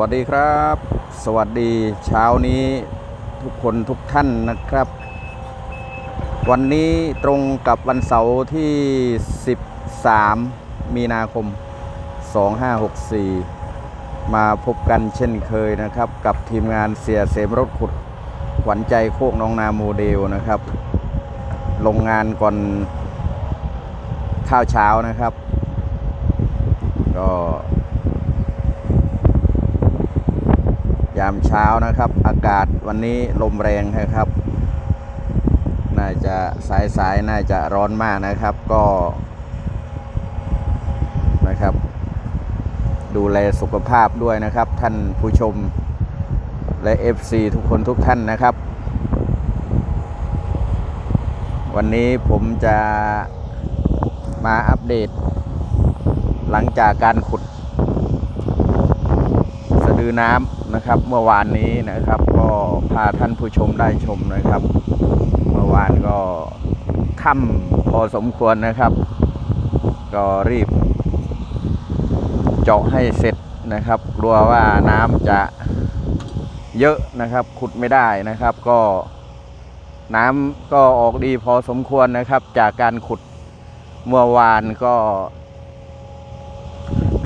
วัสดีครับ สวัสดีเช้านี้ทุกคนทุกท่านนะครับ วันนี้ตรงกับวันเสาร์ที่ 13 มีนาคม 2564 มาพบกันเช่นเคยนะครับ กับทีมงานเสียเสมรถขุดขวัญใจโคกน้องนาโมเดลนะครับ ลงงานก่อนข้าวเช้านะครับ ก็ามเช้านะครับ อากาศวันนี้ลมแรงนะครับ น่าจะสายสายๆน่าจะร้อนมากนะครับก็นะครับ ดูแลสุขภาพด้วยนะครับ ท่านผู้ชมและ FC ทุกคนทุกท่านนะครับ วันนี้ผมจะมาอัปเดต หลังจากการขุด สะดือน้ำ นะครับ เมื่อวานนี้นะครับ ก็พาท่านผู้ชมได้ชมนะครับ เมื่อวานก็ค่ำพอสมควรนะครับ ก็รีบ เจาะให้เสร็จนะครับ กลัวว่าน้ำจะเยอะนะครับขุดไม่ได้นะครับ ก็น้ำก็ออกดีพอสมควรนะครับ จากการขุดเมื่อวานก็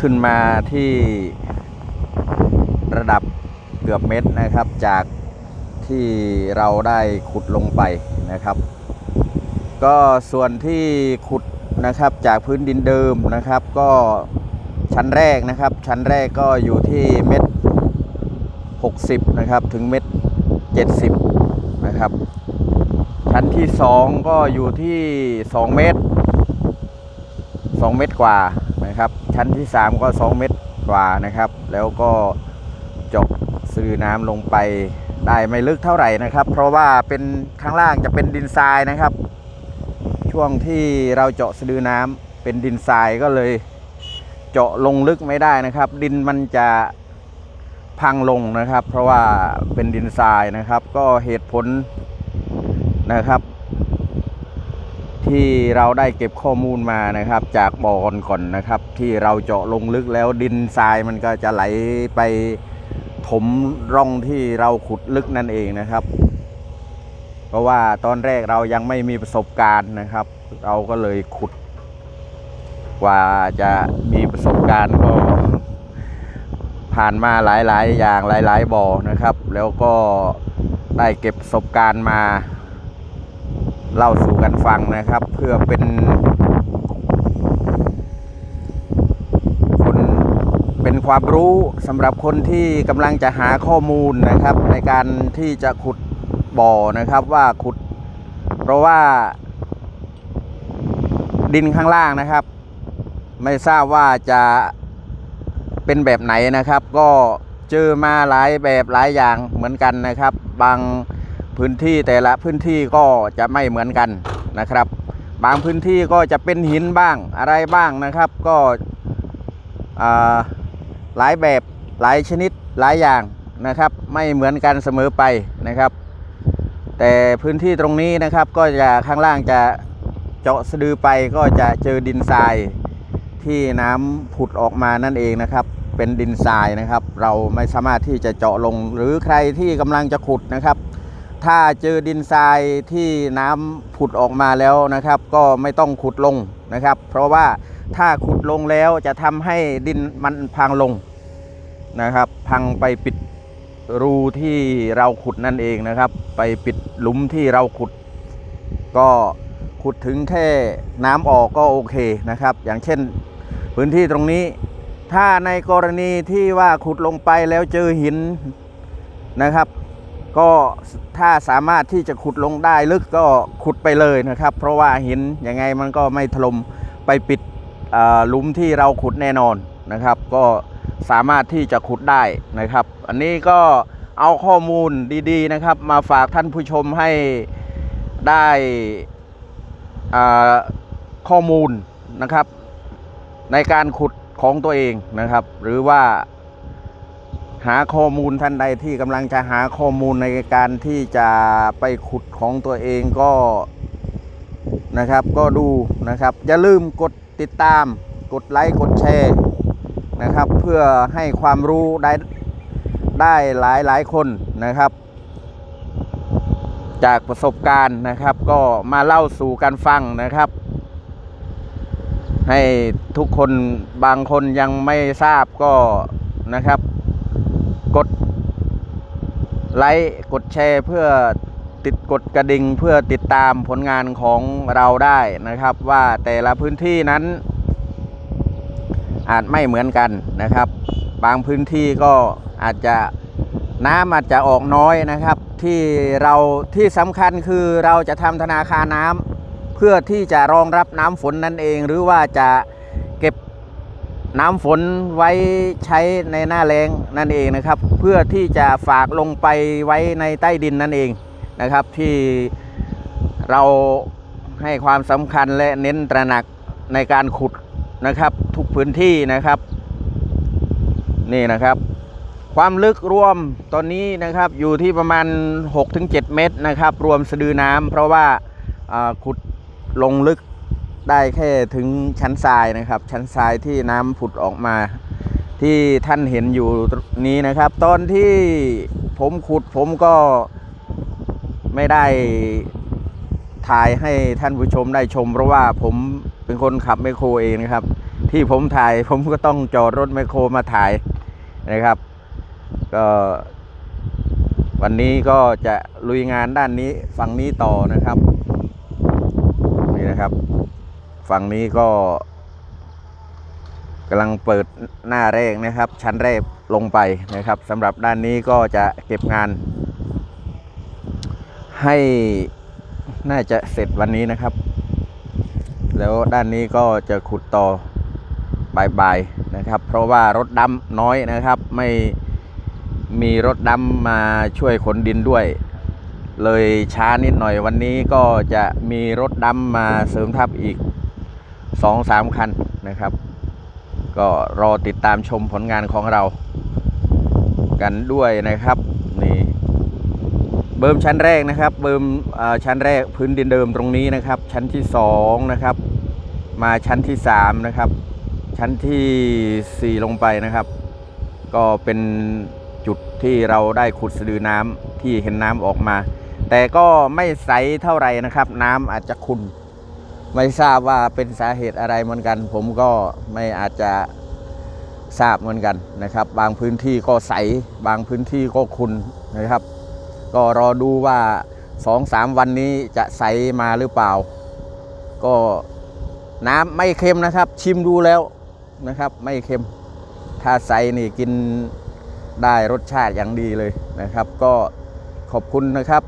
ขึ้นมาที่ระดับ กือบเมตรนะครับ จากที่เราได้ขุดลงไปนะครับ ก็ส่วนที่ขุดนะครับจากพื้นดินเดิมนะครับ ก็ชั้นแรกนะครับ ชั้นแรกก็อยู่ที่เม็ด60นะครับถึงเม็ด70นะครับ ชั้นที่ 2 ก็อยู่ที่ 2 เมตร 2 เมตรกว่านะครับ ชั้นที่ 3 ก็ 2 เมตรกว่านะครับ แล้วก็จาะ ซื้อน้ำลงไปได้ไม่ลึกเท่าไหร่นะครับ เพราะว่าเป็นข้างล่างจะเป็นดินทรายนะครับ ช่วงที่เราเจาะสะดือน้ำเป็นดินทรายก็เลยเจาะลงลึกไม่ได้นะครับ ดินมันจะพังลงนะครับ เพราะว่าเป็นดินทรายนะครับ ก็เหตุผลนะครับ ที่เราได้เก็บข้อมูลมานะครับ จากบ่อก่อนๆนะครับ ที่เราเจาะลงลึกแล้วดินทรายมันก็จะไหลไป ถมร่องที่เราขุดลึกนั่นเองนะครับ เพราะว่าตอนแรกเรายังไม่มีประสบการณ์นะครับ เราก็เลยขุด กว่าจะมีประสบการณ์ก็ผ่านมาหลาย ๆ อย่างหลาย ๆบ่อนะครับ แล้วก็ได้เก็บประสบการณ์มาเล่าสู่กันฟังนะครับ เพื่อเป็นคนเป็น ความรู้สำหรับคนที่กำลังจะหาข้อมูลนะครับ ในการที่จะขุดบ่อนะครับว่าขุด เพราะว่าดินข้างล่างนะครับ ไม่ทราบว่าจะเป็นแบบไหนนะครับ ก็เจอมาหลายแบบหลายอย่างเหมือนกันนะครับ บางพื้นที่แต่ละพื้นที่ก็จะไม่เหมือนกันนะครับ บางพื้นที่ก็จะเป็นหินบ้างอะไรบ้างนะครับ ก็อ่า หลายแบบหลายชนิดหลายอย่างนะครับ ไม่เหมือนกันเสมอไปนะครับ แต่พื้นที่ตรงนี้นะครับก็จะข้างล่างจะเจาะสะดือไปก็จะเจอดินทรายที่น้ำผุดออกมานั่นเองนะครับ เป็นดินทรายนะครับ เราไม่สามารถที่จะเจาะลงหรือใครที่กำลังจะขุดนะครับ ถ้าเจอดินทรายที่น้ำผุดออกมาแล้วนะครับ ก็ไม่ต้องขุดลงนะครับ เพราะว่าถ้าขุดลงแล้วจะทำให้ดินมันพังลง นะครับ พังไปปิดรูที่เราขุดนั่นเองนะครับ ไปปิดหลุมที่เราขุด ก็ขุดถึงแค่น้ำออกก็โอเคนะครับ อย่างเช่นพื้นที่ตรงนี้ ถ้าในกรณีที่ว่าขุดลงไปแล้วเจอหินนะครับ ก็ถ้าสามารถที่จะขุดลงได้ลึกก็ขุดไปเลยนะครับ เพราะว่าหินยังไงมันก็ไม่ถล่มไปปิดหลุมที่เราขุดแน่นอนนะครับ ก็ สามารถที่จะขุดได้นะครับ อันนี้ก็เอาข้อมูลดีๆนะครับ มาฝากท่านผู้ชมให้ได้ข้อมูลนะครับ ในการขุดของตัวเองนะครับ หรือว่าหาข้อมูลท่านใดที่กำลังจะหาข้อมูลในการที่จะไปขุดของตัวเองก็นะครับก็ดูนะครับ อย่าลืมกดติดตาม กดไลค์ กดแชร์ นะครับ เพื่อให้ความรู้ได้ได้หลายหลายคนนะครับ จากประสบการณ์นะครับ ก็มาเล่าสู่กันฟังนะครับ ให้ทุกคนบางคนยังไม่ทราบก็นะครับ กดไลค์กดแชร์เพื่อติดกดกระดิ่งเพื่อติดตามผลงานของเราได้นะครับ ว่าแต่ละพื้นที่นั้น อาจไม่เหมือนกันนะครับ บางพื้นที่ก็อาจจะน้ำอาจจะออกน้อยนะครับ ที่เราที่สำคัญคือเราจะทำธนาคารน้ำเพื่อที่จะรองรับน้ำฝนนั่นเอง หรือว่าจะเก็บน้ำฝนไว้ใช้ในหน้าแล้งนั่นเองนะครับ เพื่อที่จะฝากลงไปไว้ในใต้ดินนั่นเองนะครับ ที่เราให้ความสำคัญและเน้นตระหนักในการขุดนะครับท พื้นที่นะครับ นี่นะครับ ความลึกรวมตอนนี้นะครับอยู่ที่ประมาณ 6-7 เมตรนะครับ รวมสะดือน้ำเพราะว่าขุดลงลึกได้แค่ถึงชั้นทรายนะครับ ชั้นทรายที่น้ำผุดออกมา ที่ท่านเห็นอยู่นี้นะครับ ตอนที่ผมขุดผมก็ไม่ได้ถ่ายให้ท่านผู้ชมได้ชม เพราะว่าผมเป็นคนขับไมโครเองนะครับ ที่ผมถ่าย ผมก็ต้องจอดรถไมโครมาถ่ายนะครับ ก็วันนี้ก็จะลุยงานด้านนี้ฝั่งนี้ต่อนะครับ นี่นะครับ ฝั่งนี้ก็กำลังเปิดหน้าแรกนะครับ ชั้นแรกลงไปนะครับสำหรับด้านนี้ก็จะเก็บงาน ให้น่าจะเสร็จวันนี้นะครับ แล้วด้านนี้ก็จะขุดต่อ บ่ายๆนะครับ เพราะว่ารถดำน้อยนะครับ ไม่มีรถดำมาช่วยขนดินด้วย เลยช้านิดหน่อยวันนี้ก็จะมีรถดำมาเสริมทัพอีกสองสามคันนะครับ ก็รอติดตามชมผลงานของเรากันด้วยนะครับนี่เบิ่มชั้นแรกนะครับ เบิ่มชั้นแรกพื้นดินเดิมตรงนี้นะครับ ชั้นที่สองนะครับมาชั้นที่สามนะครับ ชั้นที่สีลงไปนะครับ ก็เป็นจุดที่เราได้ขุดสะดือน้ำที่เห็นน้ำออกมา แต่ก็ไม่ใสเท่าไหร่นะครับ น้ำอาจจะขุ่นไม่ทราบว่าเป็นสาเหตุอะไรเหมือนกัน ผมก็ไม่อาจจะทราบเหมือนกันนะครับ บางพื้นที่ก็ใส บางพื้นที่ก็ขุ่นนะครับ ก็รอดูว่าสองสามวันนี้จะใสมาหรือเปล่า ก็น้ำไม่เค็มนะครับ ชิมดูแล้ว นะครับ ไม่เค็ม ถ้าใส่นี่กินได้รสชาติอย่างดีเลยนะครับ ก็ขอบคุณนะครับ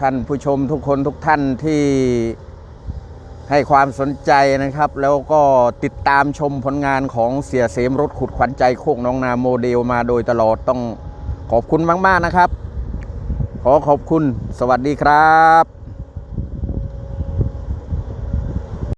ท่านผู้ชมทุกคนทุกท่านที่ให้ความสนใจนะครับ แล้วก็ติดตามชมผลงานของเสียเสมรถขุดขวัญใจโคกน้องนาโมเดลมาโดยตลอดต้องขอบคุณมาก ๆ นะครับ ขอขอบคุณสวัสดีครับ